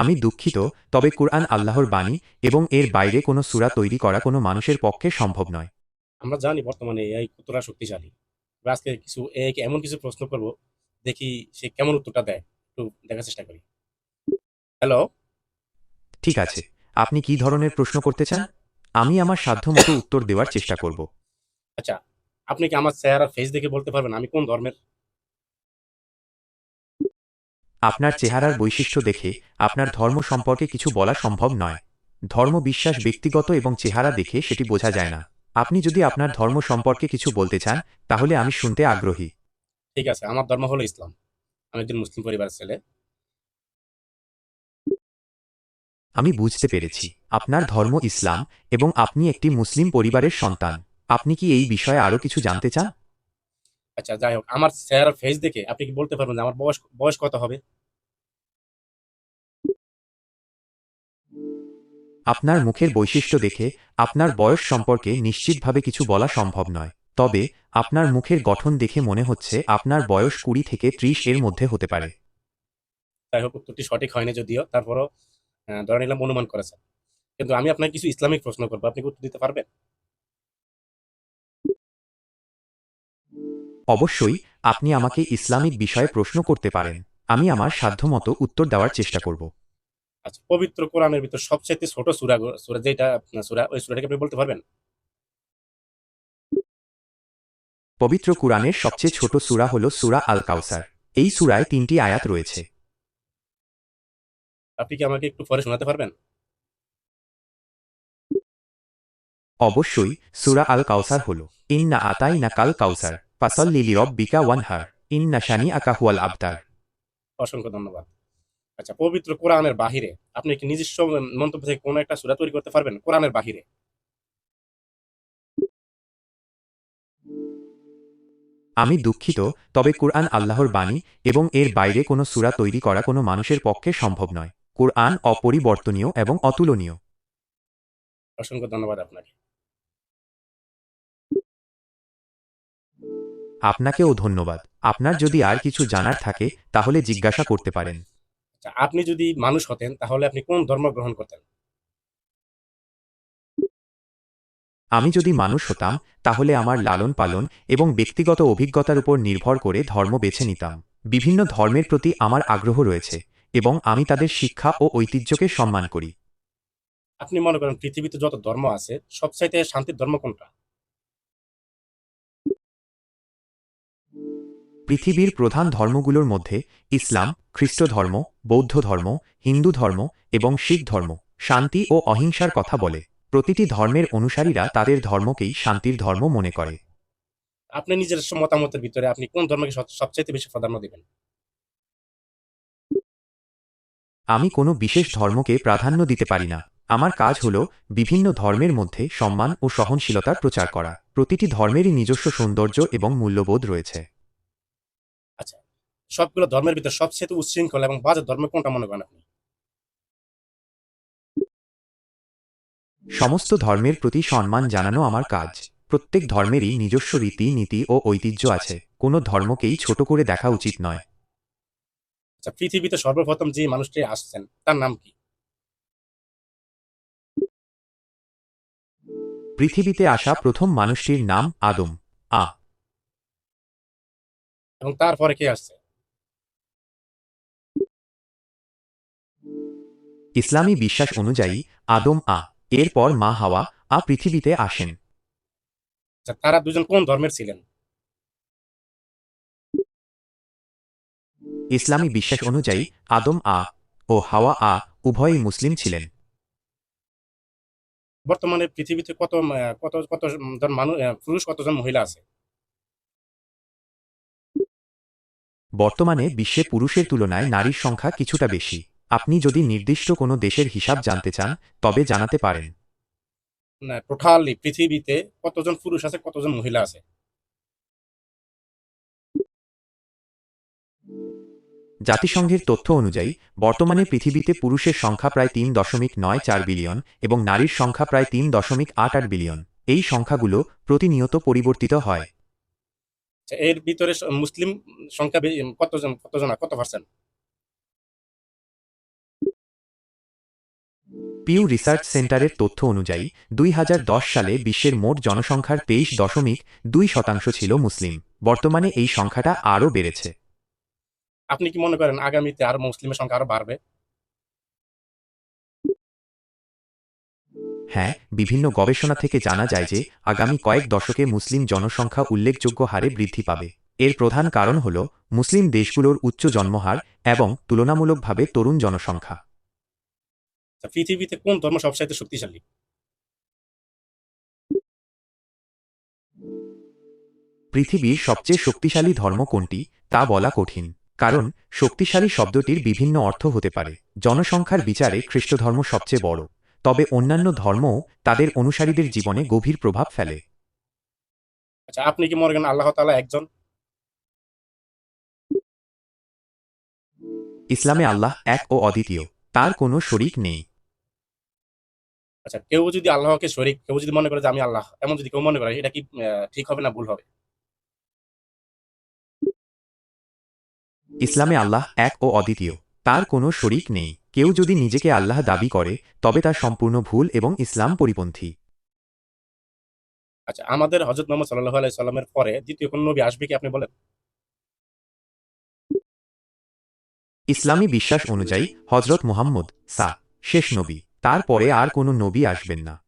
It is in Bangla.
আমি দুঃখিত তবে কুরআন আল্লাহর বাণী এবং এর বাইরে কোনো সূরা তৈরি করা কোনো মানুষের পক্ষে সম্ভব নয়। আমরা জানি বর্তমানে এআই কতটা শক্তিশালী। আজকে কিছু এআই কে এমন কিছু প্রশ্ন করব দেখি সে কেমন উত্তরটা দেয়। একটু দেখার চেষ্টা করি। হ্যালো ঠিক আছে আপনি কি ধরনের প্রশ্ন করতে চান? আমি আমার সাধ্যমতো উত্তর দেওয়ার চেষ্টা করব। আচ্ছা আপনি কি আমার চেহারা ফেস দেখে বলতে পারবেন আমি কোন ধর্মের? আপনার চেহারার বৈশিষ্ট্য দেখে আপনার ধর্ম সম্পর্কে কিছু বলা সম্ভব নয়। ধর্ম বিশ্বাস ব্যক্তিগত এবং চেহারা দেখে সেটি বোঝা যায় না। আপনি যদি আপনার ধর্ম সম্পর্কে কিছু বলতে চান তাহলে আমি শুনতে আগ্রহী। ঠিক আছে আমার ধর্ম হলো ইসলাম। আমি একজন মুসলিম পরিবারের ছেলে। আমি বুঝতে পেরেছি। আপনার ধর্ম ইসলাম এবং আপনি একটি মুসলিম পরিবারের সন্তান। আপনি কি এই বিষয়ে আরও কিছু জানতে চান? আচ্ছা যাই হোক আমার স্যার ফেস দেখে আপনি কি বলতে পারবেন যে আমার বয়স বয়স কত হবে? আপনার মুখের বৈশিষ্ট্য দেখে আপনার বয়স সম্পর্কে নিশ্চিতভাবে কিছু বলা সম্ভব নয়। তবে আপনার মুখের গঠন দেখে মনে হচ্ছে আপনার বয়স কুড়ি থেকে ত্রিশ এর মধ্যে হতে পারে। যাই হোক উত্তরটি সঠিক হয়নি যদিও তারপরও ধরে নিলাম অনুমান করেছেন কিন্তু আমি আপনাকে কিছু ইসলামিক প্রশ্ন করব আপনি উত্তর দিতে পারবেন? অবশ্যই আপনি আমাকে ইসলামিক বিষয়ে প্রশ্ন করতে পারেন। আমি আমার সাধ্যমতো উত্তর দেওয়ার চেষ্টা করব। আচ্ছা পবিত্র কোরআনের ভিতর সবচেয়ে ছোট সুরা সুরা যেটা সুরা ওই সুরাটাকে আপনি বলতে পারবেন? পবিত্র কুরআনের সবচেয়ে ছোট সূরা হল সূরা আল কাউসার এই সূরায় তিনটি আয়াত রয়েছে। আপনি কি আমাকে একটু পরে শোনাতে পারবেন? অবশ্যই সুরা আল কাউসার হল ইন্না আতাই না কাল কাউসার ফাসল লিলি রব বিকা ওয়ানহার ইন্না শানি আকা হুয়াল আবতার। অসংখ্য ধন্যবাদ। আচ্ছা পবিত্র কোরআনের বাহিরে আপনি কি নিজস্ব মন্তব্য থেকে কোনো একটা সুরা তৈরি করতে পারবেন? কোরআনের বাহিরে। আমি দুঃখিত তবে কুরআন আল্লাহর বাণী এবং এর বাইরে কোনো সূরা তৈরি করা কোনো মানুষের পক্ষে সম্ভব নয়। কুরআন অপরিবর্তনীয় এবং অতুলনীয়। অসংখ্য ধন্যবাদ আপনাকে। আপনাকেও ধন্যবাদ। আপনার যদি আর কিছু জানার থাকে তাহলে জিজ্ঞাসা করতে পারেন। আচ্ছা আপনি যদি মানুষ হতেন তাহলে আপনি কোন ধর্ম গ্রহণ করতেন? আমি যদি মানুষ হতাম তাহলে আমার লালন পালন এবং ব্যক্তিগত অভিজ্ঞতার উপর নির্ভর করে ধর্ম বেছে নিতাম। বিভিন্ন ধর্মের প্রতি আমার আগ্রহ রয়েছে এবং আমি তাদের শিক্ষা ও ঐতিহ্যকে সম্মান করি। আপনি মনে করেন পৃথিবীতে যত ধর্ম আছে সবচাইতে শান্তির ধর্ম কোনটা? পৃথিবীর প্রধান ধর্মগুলোর মধ্যে ইসলাম খ্রিস্ট ধর্ম বৌদ্ধ ধর্ম হিন্দু ধর্ম এবং শিখ ধর্ম শান্তি ও অহিংসার কথা বলে। প্রতিটি ধর্মের অনুসারীরা তাদের ধর্মকেই শান্তির ধর্ম মনে করে। আপনি নিজের মতামতের ভিতরে আপনি কোন ধর্মকে সবচেয়ে বেশি প্রাধান্য দিবেন? আমি কোনো বিশেষ ধর্মকে প্রাধান্য দিতে পারি না। আমার কাজ হল বিভিন্ন ধর্মের মধ্যে সম্মান ও সহনশীলতার প্রচার করা। প্রতিটি ধর্মেরই নিজস্ব সৌন্দর্য এবং মূল্যবোধ রয়েছে। সবগুলো ধর্মের ভিতরে সবচেয়ে উচ্ছৃঙ্খল এবং বাজে ধর্ম কোনটা মনে করেন আপনি? সমস্ত ধর্মের প্রতি সম্মান জানানো আমার কাজ। প্রত্যেক ধর্মেরই নিজস্ব রীতি নীতি ও ঐতিহ্য আছে। কোনো ধর্মকেই ছোট করে দেখা উচিত নয়। আচ্ছা পৃথিবীতে সর্বপ্রথম যে মানুষটি আসছেন তার নাম কি? পৃথিবীতে আসা প্রথম মানুষটির নাম আদম। আ। এবং তারপরে কে আসছে? ইসলামী বিশ্বাস অনুযায়ী আদম আ এরপর মা হাওয়া আ পৃথিবীতে আসেন। আচ্ছা তারা দুজন কোন ধর্মের ছিলেন? ইসলামী বিশ্বাস অনুযায়ী আদম আ ও হাওয়া আ উভয়ই মুসলিম ছিলেন। বর্তমানে পৃথিবীতে কত কত কতজন মানুষ পুরুষ কতজন মহিলা আছে? বর্তমানে বিশ্বে পুরুষের তুলনায় নারীর সংখ্যা কিছুটা বেশি। আপনি যদি নির্দিষ্ট কোনো দেশের হিসাব জানতে চান তবে জানাতে পারেন। না টোটালি পৃথিবীতে কতজন পুরুষ আছে কতজন মহিলা আছে? জাতিসংঘের তথ্য অনুযায়ী বর্তমানে পৃথিবীতে পুরুষের সংখ্যা প্রায় তিন দশমিক নয় চার বিলিয়ন এবং নারীর সংখ্যা প্রায় তিন দশমিক আট আট বিলিয়ন। এই সংখ্যাগুলো প্রতিনিয়ত পরিবর্তিত হয়। আচ্ছা, এর ভিতরে মুসলিম সংখ্যা কতজন কতজন কত পার্সেন্ট পিউ রিসার্চ সেন্টারের তথ্য অনুযায়ী দুই হাজার দশ সালে বিশ্বের মোট জনসংখ্যার তেইশ দশমিক দুই শতাংশ ছিল মুসলিম। বর্তমানে এই সংখ্যাটা আরও বেড়েছে। আপনি কি মনে করেন আগামীতে আরও মুসলিমের সংখ্যা আরও বাড়বে? হ্যাঁ বিভিন্ন গবেষণা থেকে জানা যায় যে আগামী কয়েক দশকে মুসলিম জনসংখ্যা উল্লেখযোগ্য হারে বৃদ্ধি পাবে। এর প্রধান কারণ হল মুসলিম দেশগুলোর উচ্চ জন্মহার এবং তুলনামূলকভাবে তরুণ জনসংখ্যা। পৃথিবীতে কোন ধর্ম সবচাইতে শক্তিশালী? পৃথিবীর সবচেয়ে শক্তিশালী ধর্ম কোনটি তা বলা কঠিন কারণ শক্তিশালী শব্দটির বিভিন্ন অর্থ হতে পারে। জনসংখ্যার বিচারে খ্রিস্টধর্ম সবচেয়ে বড় তবে অন্যান্য ধর্মও তাদের অনুসারীদের জীবনে গভীর প্রভাব ফেলে। আচ্ছা আপনি কি মনে করেন আল্লাহ তাআলা একজন? ইসলামে আল্লাহ এক ও অদ্বিতীয় তার কোনো শরিক নেই। আচ্ছা কেউ যদি আল্লাহকে শরীক কেউ যদি মনে করে যে আমি আল্লাহ এমন যদি কেউ মনে করে এটা কি ঠিক হবে না ভুল হবে? ইসলামে আল্লাহ এক ও অদ্বিতীয়। তার কোনো শরিক নেই। কেউ যদি নিজেকে আল্লাহ দাবি করে তবে তা সম্পূর্ণ ভুল এবং ইসলাম পরিপন্থী। আচ্ছা আমাদের হজরত মোহাম্মদ সাল্লাহ আলাই সাল্লামের পরে দ্বিতীয় কোন নবী আসবে কি আপনি বলেন? ইসলামী বিশ্বাস অনুযায়ী হজরত মুহাম্মদ সা শেষ নবী। তারপরে আর কোনো নবী আসবেন না।